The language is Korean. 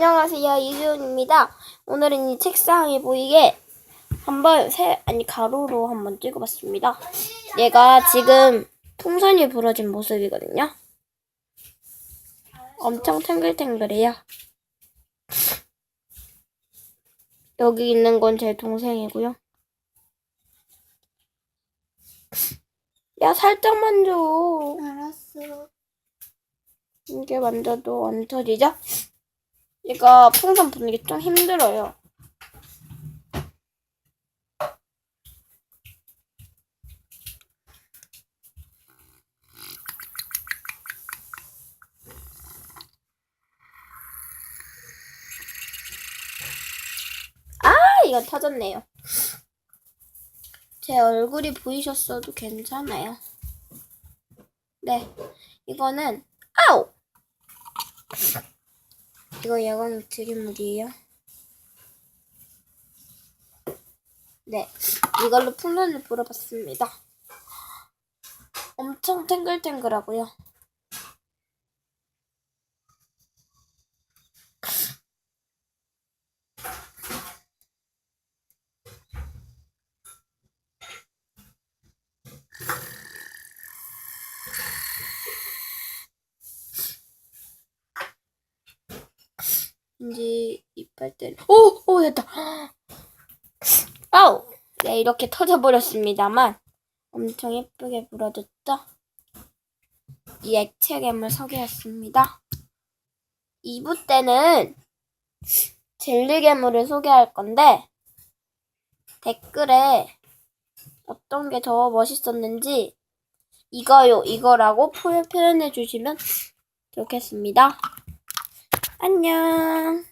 안녕하세요 이주연입니다. 오늘은 이 책상에 보이게 한번 세 아니 가로로 한번 찍어봤습니다. 얘가 지금 풍선이 부러진 모습이거든요. 엄청 탱글탱글해요. 여기 있는 건 제 동생이고요. 야 살짝만 줘. 알았어. 이게 만져도 안 터지죠? 얘가 풍선 부는 게 좀 힘들어요. 아, 이건 터졌네요. 제 얼굴이 보이셨어도 괜찮아요. 네, 이거는 아우! 이거 야광 드림물이에요. 네, 이걸로 풍선을 불어봤습니다. 엄청 탱글탱글하고요. 이제 이빨 때는 오! 오 됐다 아우 네 이렇게 터져버렸습니다만 엄청 예쁘게 불어졌죠? 이 액체 괴물 소개했습니다 2부 때는 젤리 괴물을 소개할 건데 댓글에 어떤 게 더 멋있었는지 이거요 이거라고 표- 표현해 주시면 좋겠습니다 안녕